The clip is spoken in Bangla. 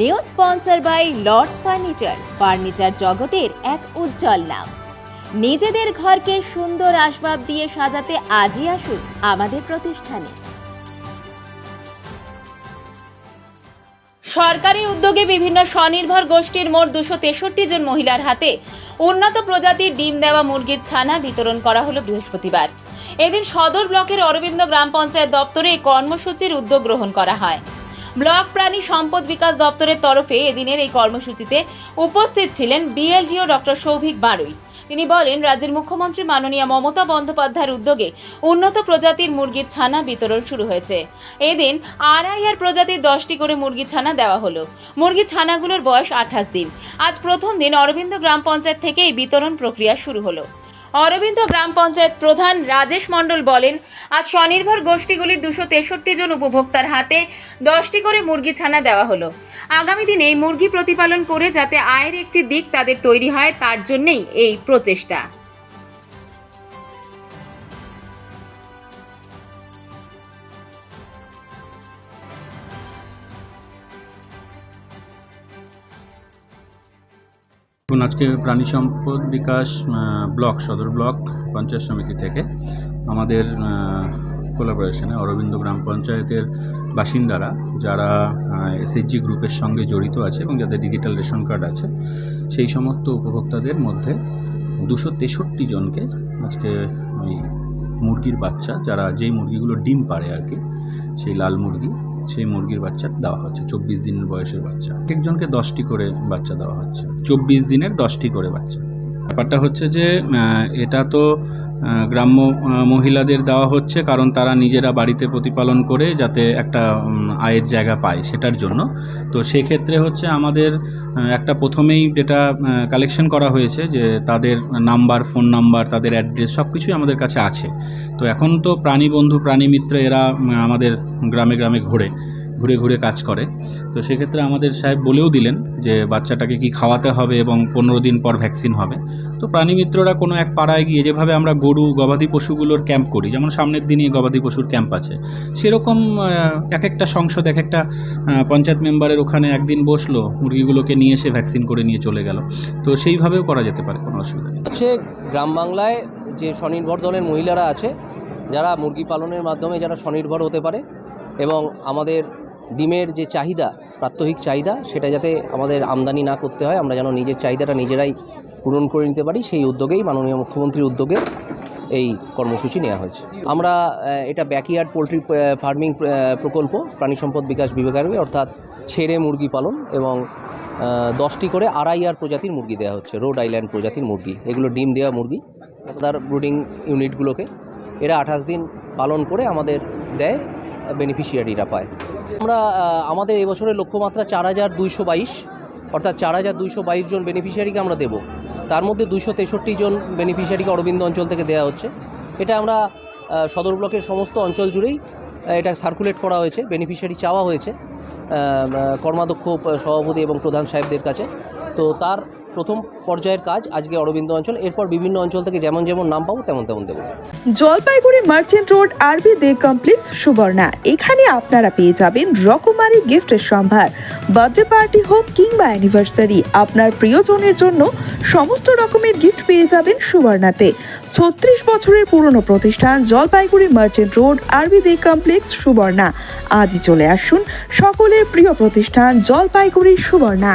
New sponsor by Lords furniture. Furniture জগতের এক উজ্জ্বল নাম। নিজেদের ঘরকে সুন্দর আসবাব দিয়ে সাজাতে আজই আসুন আমাদের প্রতিষ্ঠানে। সরকারি উদ্যোগে বিভিন্ন স্বনির্ভর গোষ্ঠীর মোট দুশো তেষট্টি জন মহিলার হাতে উন্নত প্রজাতির ডিম দেওয়া মুরগির ছানা বিতরণ করা হলো বৃহস্পতিবার। এদিন সদর ব্লকের অরবিন্দ গ্রাম পঞ্চায়েত দপ্তরে এই কর্মসূচির উদ্যোগ গ্রহণ করা হয়। ব্লক প্রাণী সম্পদ বিকাশ দপ্তরের তরফে এদিনের এই কর্মসূচিতে উপস্থিত ছিলেন বিএলডিও ডক্টর সৌভিক বারুই। তিনি বলেন, রাজ্যের মুখ্যমন্ত্রী মাননীয় মমতা বন্দ্যোপাধ্যায়ের উদ্যোগে উন্নত প্রজাতির মুরগির ছানা বিতরণ শুরু হয়েছে। এদিন আড়াইয়ার প্রজাতির দশটি করে মুরগি ছানা দেওয়া হলো। মুরগি ছানাগুলোর বয়স আঠাশ দিন। আজ প্রথম দিন অরবিন্দ গ্রাম পঞ্চায়েত থেকে এই বিতরণ প্রক্রিয়া শুরু হলো। অরবিন্দ গ্রাম পঞ্চায়েত প্রধান রাজেশ মণ্ডল বলেন, আজ স্বনির্ভর গোষ্ঠীগুলির দুশো তেষট্টি জন উপভোক্তার হাতে দশটি করে মুরগি ছানা দেওয়া হলো। আগামী দিনে মুরগি প্রতিপালন করে যাতে আয়ের একটি দিক তাদের তৈরি হয়, তার জন্যেই এই প্রচেষ্টা। এখন আজকে প্রাণী সম্পদ বিকাশ ব্লক, সদর ব্লক পঞ্চায়েত সমিতি থেকে আমাদের কোলাবোরেশনে অরবিন্দ গ্রাম পঞ্চায়েতের বাসিন্দারা যারা এসএইচজি গ্রুপের সঙ্গে জড়িত আছে এবং যাদের ডিজিটাল রেশন কার্ড আছে, সেই সমস্ত উপভোক্তাদের মধ্যে দুশো তেষট্টি জনকে আজকে ওই মুরগির বাচ্চা, যারা যেই মুরগিগুলো ডিম পারে আর কি, সেই লাল মুরগি সেই মুরগির বাচ্চা দেওয়া হচ্ছে, চব্বিশ দিনের বয়সের বাচ্চা। একজনকে দশটি করে বাচ্চা দেওয়া হচ্ছে, চব্বিশ দিনের দশটি করে বাচ্চা। ব্যাপারটা হচ্ছে যে এটা তো গ্রাম্য মহিলাদের দেওয়া হচ্ছে, কারণ তারা নিজেরা বাড়িতে প্রতিপালন করে যাতে একটা আয়ের জায়গা পায় সেটার জন্য। তো সেক্ষেত্রে হচ্ছে আমাদের একটা প্রথমেই ডেটা কালেকশন করা হয়েছে যে তাদের নাম্বার ফোন নাম্বার তাদের অ্যাড্রেস সব কিছুই আমাদের কাছে আছে। তো এখন তো প্রাণী বন্ধু, প্রাণী মিত্র এরা আমাদের গ্রামে গ্রামে ঘোরে। ঘুরে ঘুরে কাজ করে। তো সেক্ষেত্রে আমাদের সাহেব বলেও দিলেন যে বাচ্চাটাকে কি খাওয়াতে হবে এবং পনেরো দিন পর ভ্যাকসিন হবে। তো প্রাণীমিত্ররা কোনো এক পাড়ায় গিয়ে যেভাবে আমরা গরু, গবাদি পশুগুলোর ক্যাম্প করি, যেমন সামনের দিনই গবাদি পশুর ক্যাম্প আছে, সেরকম এক একটা সংসদ এক একটা পঞ্চায়েত মেম্বারের ওখানে একদিন বসল, মুরগিগুলোকে নিয়ে এসে ভ্যাকসিন করে নিয়ে চলে গেল। তো সেইভাবেও করা যেতে পারে, কোনো অসুবিধা নেই। হচ্ছে গ্রাম বাংলায় যে স্বনির্ভর দলের মহিলারা আছে, যারা মুরগি পালনের মাধ্যমে যারা স্বনির্ভর হতে পারে এবং আমাদের ডিমের যে চাহিদা, প্রাত্যহিক চাহিদা, সেটা যাতে আমাদের আমদানি না করতে হয়, আমরা যেন নিজের চাহিদাটা নিজেরাই পূরণ করে নিতে পারি, সেই উদ্যোগেই মাননীয় মুখ্যমন্ত্রীর উদ্যোগে এই কর্মসূচি নেওয়া হয়েছে। আমরা এটা ব্যাকইয়ার্ড পোলট্রি ফার্মিং প্রকল্প, প্রাণী সম্পদ বিকাশ বিভাগের অর্থাৎ ছেড়ে মুরগি পালন এবং দশটি করে আড়াইয়ার প্রজাতির মুরগি দেওয়া হচ্ছে রোড আইল্যান্ড প্রজাতির মুরগি। এগুলো ডিম দেওয়া মুরগি তার ব্রুডিং ইউনিটগুলোকে এরা আঠাশ দিন পালন করে আমাদের দেয় বেনিফিশিয়ারিরা পায়। আমরা আমাদের এবছরের লক্ষ্যমাত্রা চার হাজার দুইশো বাইশ, অর্থাৎ চার হাজার দুইশো বাইশ জন বেনিফিশিয়ারিকে আমরা দেব। তার মধ্যে দুইশো তেষট্টি জন বেনিফিশিয়ারিকে অরবিন্দ অঞ্চল থেকে দেওয়া হচ্ছে। এটা আমরা সদর ব্লকের সমস্ত অঞ্চল জুড়েই এটা সার্কুলেট করা হয়েছে বেনিফিশিয়ারি চাওয়া হয়েছে কর্মাধ্যক্ষ সভাপতি এবং প্রধান সাহেবদের কাছে। তো তার প্রথম পর্যায়ের কাজ আজকে অরবিন্দ অঞ্চল। এরপর বিভিন্ন অঞ্চল থেকে যেমন যেমন নাম পাবো, তেমন তেমন দেবো। জলপাইগুড়ি মার্চেন্ট রোড আরবি দে কমপ্লেক্স সুবর্ণা। এখানে আপনারা পেয়ে যাবেন রকমারি গিফটের সম্ভার। বার্থডে পার্টি হোক কিংবা অ্যানিভার্সারি আপনার প্রিয়জনের জন্য সমস্ত রকমের গিফট পেয়ে যাবেন সুবর্ণাতে। ছত্রিশ বছরের পুরনো প্রতিষ্ঠান জলপাইগুড়ি মার্চেন্ট রোড আরবি দে কমপ্লেক্স সুবর্ণা। আজই চলে আসুন সকলের প্রিয় প্রতিষ্ঠান জলপাইগুড়ি সুবর্ণা।